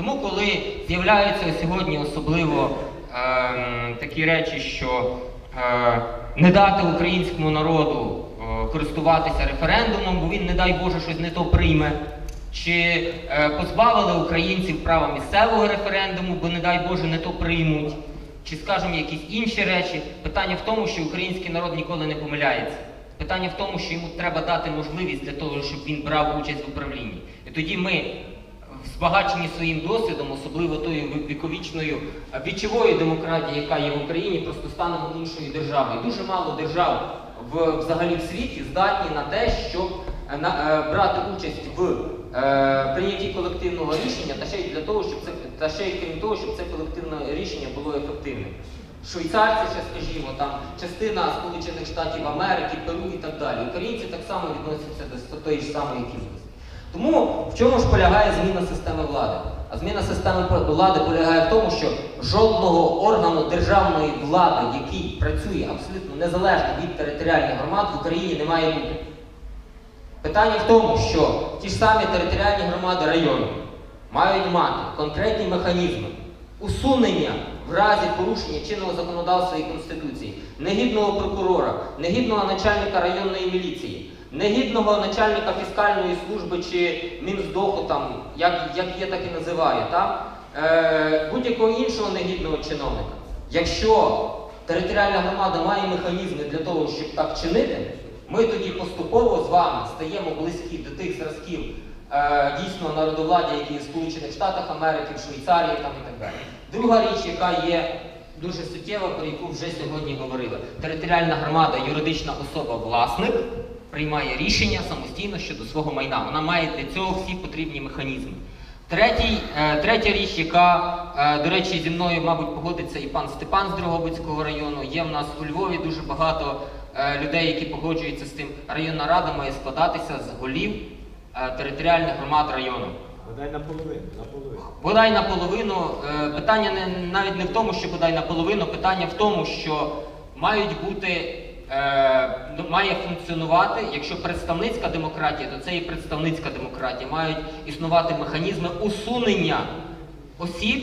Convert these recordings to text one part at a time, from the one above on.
Тому, коли з'являються сьогодні особливо ем, такі речі, що е, не дати українському народу е, користуватися референдумом, бо він, не дай Боже, щось не то прийме, чи е, позбавили українців права місцевого референдуму, бо, не дай Боже, не то приймуть, чи, скажімо, якісь інші речі. Питання в тому, що український народ ніколи не помиляється. Питання в тому, що йому треба дати можливість для того, щоб він брав участь в управлінні. І тоді ми, збагачені своїм досвідом, особливо тою ві- віковічною вічовою демократією, яка є в Україні, просто станемо іншою державою. Дуже мало держав в взагалі в світі здатні на те, щоб е, на, е, брати участь в е, прийнятті колективного рішення, та ще й для того, щоб це та ще й крім того, щоб це колективне рішення було ефективним. Швейцарці, ще скажімо, там частина Сполучених Штатів Америки, Перу і так далі. Українці так само відносяться до тої ж самої кількості. Тому в чому ж полягає зміна системи влади? А зміна системи влади полягає в тому, що жодного органу державної влади, який працює абсолютно незалежно від територіальних громад, в Україні не має бути. Питання в тому, що ті ж самі територіальні громади району мають мати конкретні механізми усунення в разі порушення чинного законодавства і конституції, негідного прокурора, негідного начальника районної міліції, негідного начальника фіскальної служби чи Мінздоху, там, як, як є, так і називаю, так? Е, будь-якого іншого негідного чиновника. Якщо територіальна громада має механізми для того, щоб так чинити, ми тоді поступово з вами стаємо близькі до тих зразків е, дійсно народовладдя, які є в Сполучених Штатах Америки, в Швейцарії там, і так далі. Друга річ, яка є дуже суттєва, про яку вже сьогодні говорили. Територіальна громада, юридична особа, власник, приймає рішення самостійно щодо свого майна. Вона має для цього всі потрібні механізми. Третій, е, третя річ, яка, е, до речі, зі мною, мабуть, погодиться і пан Степан з Дрогобицького району. Є в нас у Львові дуже багато е, людей, які погоджуються з тим. Районна рада має складатися з голів територіальних громад району. Бодай наполовину, наполовину. Бодай наполовину. Питання не, навіть не в тому, що бодай наполовину, питання в тому, що мають бути, має функціонувати, якщо представницька демократія, то це і представницька демократія. Мають існувати механізми усунення осіб,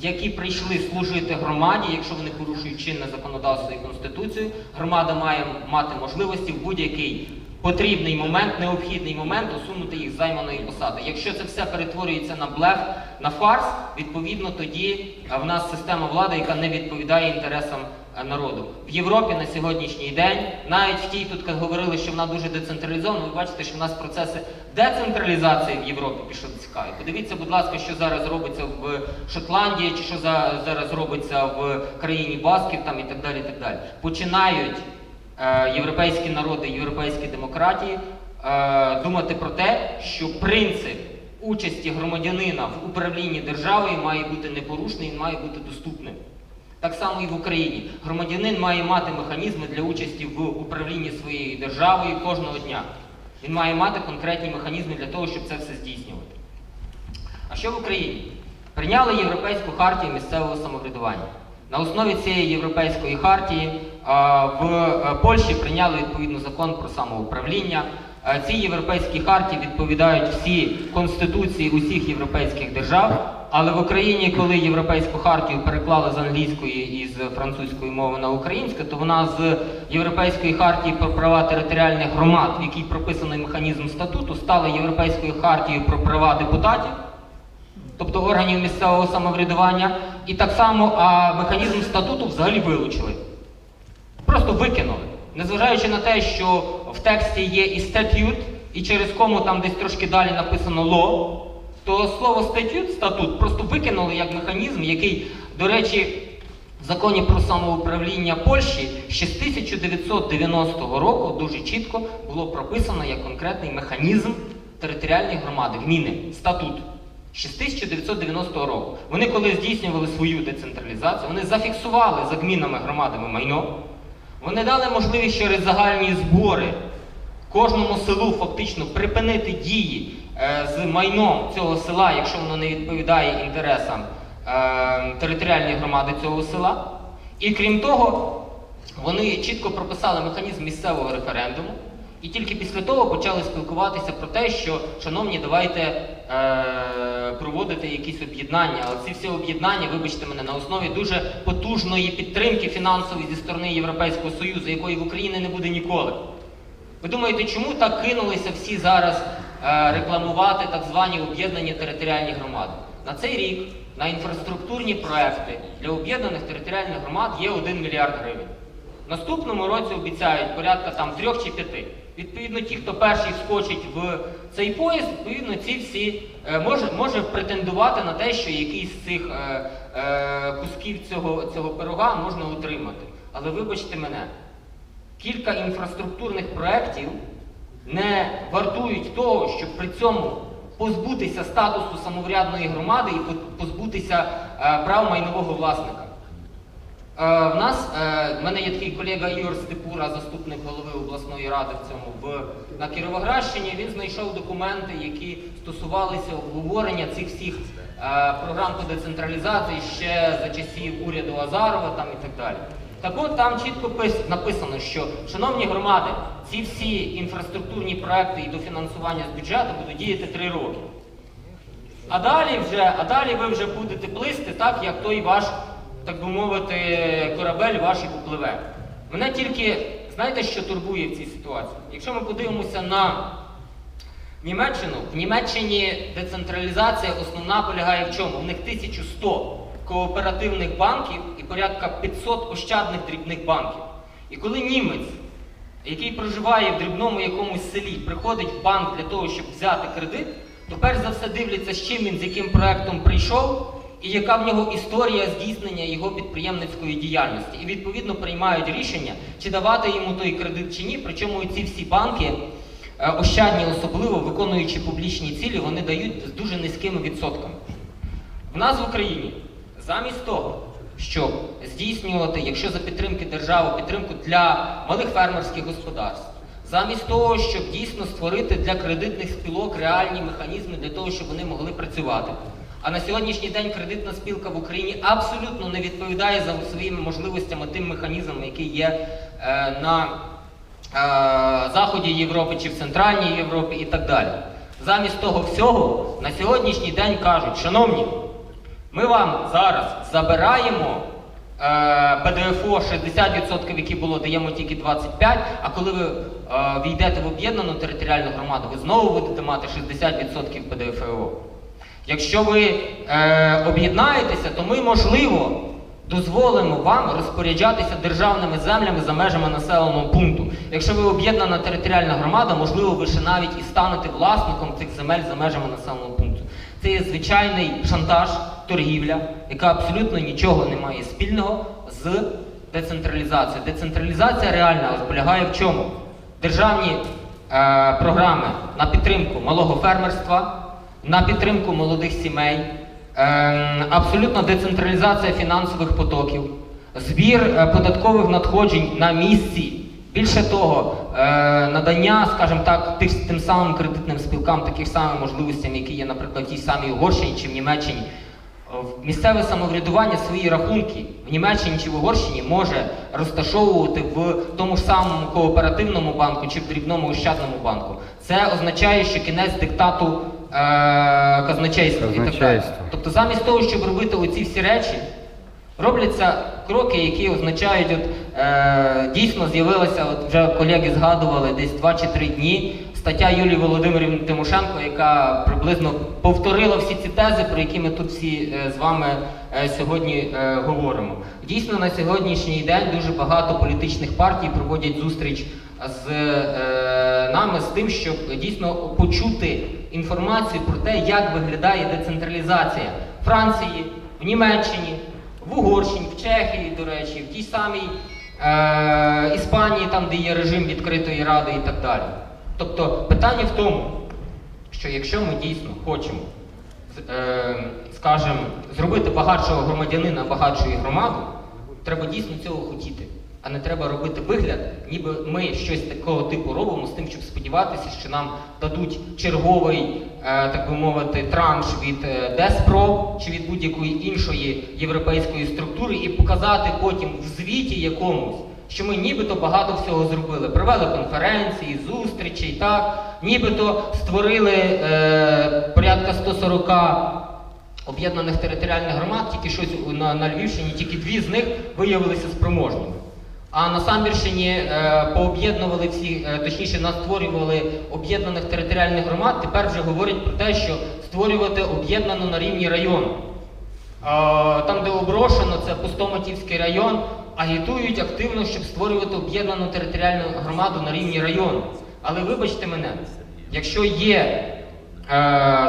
які прийшли служити громаді, якщо вони порушують чинне законодавство і конституцію, громада має мати можливості в будь-який потрібний момент, необхідний момент усунути їх з займаної посади. Якщо це все перетворюється на блеф, на фарс, відповідно тоді е, в нас система влади, яка не відповідає інтересам е, народу. В Європі на сьогоднішній день, навіть в тій тут як говорили, що вона дуже децентралізована, ви бачите, що в нас процеси децентралізації в Європі пішли цікаві. Подивіться, будь ласка, що зараз робиться в Шотландії, чи що зараз робиться в країні Басків там і так далі. І так далі. Починають е, європейські народи, європейські демократії е, думати про те, що принцип участі громадянина в управлінні державою має бути непорушний, він має бути доступним. Так само і в Україні. Громадянин має мати механізми для участі в управлінні своєю державою кожного дня. Він має мати конкретні механізми для того, щоб це все здійснювати. А що в Україні? Прийняли Європейську хартію місцевого самоврядування. На основі цієї європейської хартії в е, Польщі прийняли відповідно закон про самоуправління. Цій європейській хартії відповідають всі конституції усіх європейських держав. Але в Україні, коли європейську хартію переклали з англійської і з французької мови на українську, то вона з європейської хартії про права територіальних громад, в якій прописаний механізм статуту, стала європейською хартією про права депутатів тобто органів місцевого самоврядування, і так само а механізм статуту взагалі вилучили. Просто викинули. Незважаючи на те, що в тексті є і статют, і через кому там десь трошки далі написано ло, то слово статют, статут просто викинули як механізм, який, до речі, в законі про самоуправління Польщі ще з 1990 року дуже чітко було прописано як конкретний механізм територіальної громади, гміни, статут. Ще з 1990 року. Вони коли здійснювали свою децентралізацію, вони зафіксували за гмінами громадами майно. Вони дали можливість через загальні збори кожному селу фактично припинити дії з майном цього села, якщо воно не відповідає інтересам е, територіальної громади цього села. І крім того, вони чітко прописали механізм місцевого референдуму, і тільки після того почали спілкуватися про те, що, шановні, давайте е, проводити якісь об'єднання, але ці всі об'єднання, вибачте мене, на основі дуже потужної підтримки фінансової зі сторони Європейського Союзу, якої в Україні не буде ніколи. Ви думаєте, чому так кинулися всі зараз е, рекламувати так звані об'єднані територіальні громади? На цей рік на інфраструктурні проекти для об'єднаних територіальних громад є 1 мільярд гривень. В наступному році обіцяють порядка там трьох чи п'яти. Відповідно, ті, хто перший вскочить в цей поїзд, відповідно, ці всі е, може, може претендувати на те, що якийсь з цих е, е, кусків цього, цього пирога можна утримати. Але вибачте мене, кілька інфраструктурних проєктів не вартують того, щоб при цьому позбутися статусу самоврядної громади і позбутися е, прав майнового власника. Е, в нас е, в мене є такий колега Ігор Степура, заступник голови обласної ради в цьому в на Кіровоградщині. Він знайшов документи, які стосувалися обговорення цих всіх програм по децентралізації ще за часів уряду Азарова там і так далі. Так от там чітко написано, що шановні громади, ці всі інфраструктурні проекти і дофінансування з бюджету будуть діяти три роки. А далі вже, а далі ви вже будете плисти так, як той ваш, так би мовити, корабель ваш і попливе. Мене тільки, знаєте, що турбує в цій ситуації? Якщо ми подивимося на Німеччину, в Німеччині децентралізація основна полягає в чому? В них 1100 кооперативних банків і порядка 500 ощадних дрібних банків. І коли німець, який проживає в дрібному якомусь селі, приходить в банк для того, щоб взяти кредит, то перш за все дивляться, з чим він, з яким проектом прийшов, і яка в нього історія здійснення його підприємницької діяльності. І відповідно приймають рішення, чи давати йому той кредит чи ні. Причому ці всі банки, е, ощадні особливо, виконуючи публічні цілі, вони дають з дуже низькими відсотками. В нас в Україні замість того, щоб здійснювати, якщо за підтримки держави, підтримку для малих фермерських господарств, замість того, щоб дійсно створити для кредитних спілок реальні механізми для того, щоб вони могли працювати. А на сьогоднішній день кредитна спілка в Україні абсолютно не відповідає за своїми можливостями тим механізмам, які є е, на е, заході Європи чи в Центральній Європі і так далі. Замість того всього на сьогоднішній день кажуть, шановні, ми вам зараз забираємо е, ПДФО 60%, які було, даємо тільки 25%, а коли ви е, війдете в об'єднану територіальну громаду, ви знову будете мати 60% ПДФО. Якщо ви е, об'єднаєтеся, то ми, можливо, дозволимо вам розпоряджатися державними землями за межами населеного пункту. Якщо ви об'єднана територіальна громада, можливо, ви ще навіть і станете власником цих земель за межами населеного пункту. Це є звичайний шантаж, торгівля, яка абсолютно нічого не має спільного з децентралізацією. Децентралізація реальна полягає в чому? Державні е, програми на підтримку малого фермерства, на підтримку молодих сімей, е, абсолютна децентралізація фінансових потоків, збір е, податкових надходжень на місці. Більше того, е, надання, скажімо так, тих, тим самим кредитним спілкам, таких самих можливостям, які є, наприклад, тій самій Угорщині чи в Німеччині, місцеве самоврядування свої рахунки в Німеччині чи в Угорщині може розташовувати в тому ж самому кооперативному банку чи в дрібному ощадному банку. Це означає, що кінець диктату е, казначейства і так далі. Тобто, замість того, щоб робити оці всі речі, робляться кроки, які означають, от е, дійсно з'явилася, от вже колеги згадували десь 2 чи 3 дні. Стаття Юлії Володимирівни Тимошенко, яка приблизно повторила всі ці тези, про які ми тут всі е, з вами е, сьогодні е, говоримо. Дійсно, на сьогоднішній день дуже багато політичних партій проводять зустріч з нами з тим, щоб дійсно почути інформацію про те, як виглядає децентралізація Франції, в Німеччині, в Угорщині, в Чехії, до речі, в тій самій Іспанії, там, де є режим відкритої ради і так далі. Тобто питання в тому, що якщо ми дійсно хочемо, е, скажімо, зробити багатшого громадянина багатшою громаду, треба дійсно цього хотіти. А не треба робити вигляд, ніби ми щось такого типу робимо з тим, щоб сподіватися, що нам дадуть черговий, е, так би мовити, транш від е, Деспро чи від будь-якої іншої європейської структури і показати потім в звіті якомусь, що ми нібито багато всього зробили. Провели конференції, зустрічі, і так, нібито створили е, порядка 140 об'єднаних територіальних громад, тільки щось на, на Львівщині, тільки дві з них виявилися спроможними. А на Самбірщині е, пооб'єднували всі, е, точніше, нас створювали об'єднаних територіальних громад. Тепер вже говорять про те, що створювати об'єднану на рівні району. А, Там, де оброшено, це Пустоматівський район, агітують активно, щоб створювати об'єднану територіальну громаду на рівні району. Але вибачте мене, якщо є е,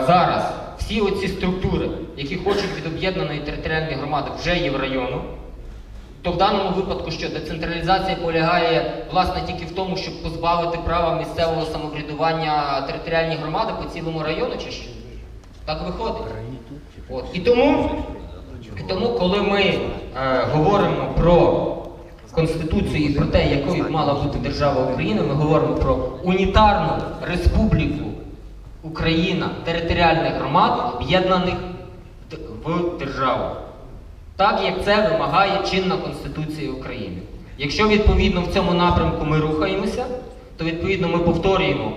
зараз всі оці структури, які хочуть від об'єднаної територіальної громади, вже є в району, то в даному випадку що децентралізація полягає власне тільки в тому, щоб позбавити права місцевого самоврядування територіальні громади по цілому району, чи що? Так виходить. От. І тому, і тому, коли ми е, говоримо про Конституцію і про те, якою мала бути держава Україна, ми говоримо про унітарну республіку Україна територіальних громад, об'єднаних в державу. Так як це вимагає чинна Конституція України. Якщо відповідно в цьому напрямку ми рухаємося, то відповідно ми повторюємо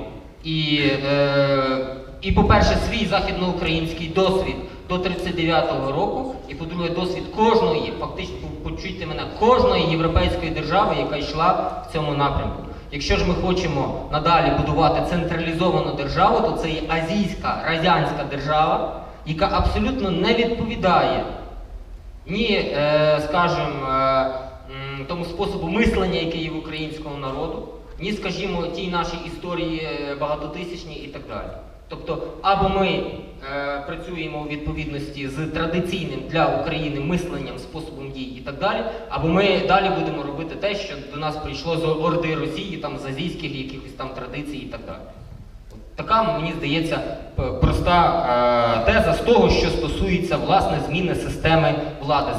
і, е, і по-перше, свій західноукраїнський досвід до 39-го року, і по-друге, досвід кожної, фактично почуйте мене, кожної європейської держави, яка йшла в цьому напрямку. Якщо ж ми хочемо надалі будувати централізовану державу, то це є азійська радянська держава, яка абсолютно не відповідає ні, е, скажімо, е, тому способу мислення, який є в українського народу, ні, скажімо, тій нашій історії е, багатотисячній і так далі. Тобто, або ми е, працюємо у відповідності з традиційним для України мисленням, способом дій і так далі, або ми далі будемо робити те, що до нас прийшло з орди Росії, там з азійських якихось там традицій і так далі. От Така, мені здається, проста е, теза з того, що стосується власне зміни системи влади.